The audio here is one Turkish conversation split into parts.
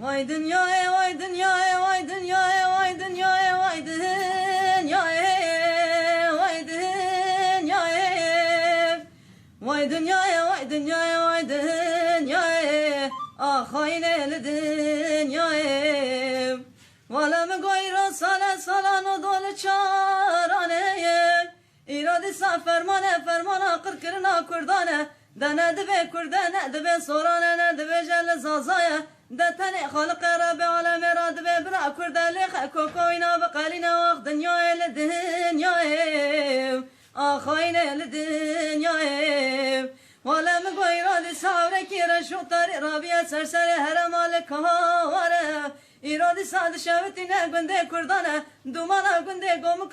Vay dünyaya vay dünyaya vay dünyaya vay dünyaya vay dünyaya vay dünyaya. Vay dünyaya vay dünyaya vay dünyaya. Ah hain eli dünyaya. Valla mı goyro sana salan o dolu çaraneye. İradi sa fermane fermana kırkırına kurdane Sorane ne dibe jelle zazaya. Detene halık rabbi aleme radibe bira kurdele kokoyna ve kaline vak dünya eli dünyaya Ah hain eli dünyaya Valla mı goyro di savre ki reşutari rabiye serseri her malik kavare İradi sadı şevitine günde kurdane Dumana günde gomu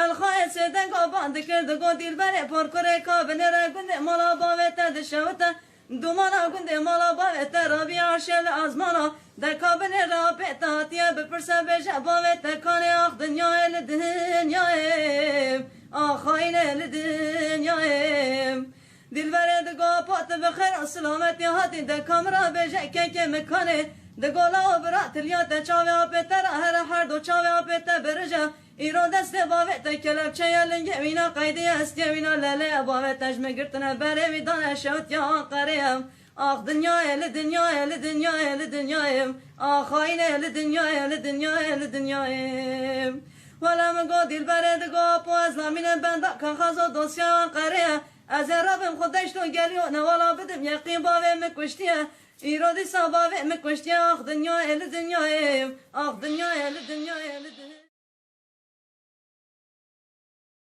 الخواهد دن که باند کرد گو دیل بره پر کره که بنره گنده مالا باویت دشوته دومانا گنده مالا باویت رابی عرشل آزمانا. در کابل را پیت هاتیه بپرسه بجه باویت کانه آخ دنیا لدنیای آخاین لدنیای دیل بره دگو پات بخیر سلامتی هاتی ده کامرا بجه که که مکانه. دگولا و برات لیات چاوه آپیت را هر هر دو چاوه آپیت برجه çave apete berje İro deste bavete kelepçe yelin vina kaydı estiye vina lele bavete jme girtine bere vidan eşevt ya kariyem Ah dünya eli dünya eli dünya eli dünyayım Ah hain eli dünya eli dünya eli dünyayım ولا من قد البرد قاب وازلامين بندا كان خازو دوسيا قريه از ربم خودش تو گلیو نه والا بدم یقین باوه مکشتیه ایرادی سا باوه مکشتیه آخ دنیا ال دنیا آخ دنیا ال دنیا ال دنیا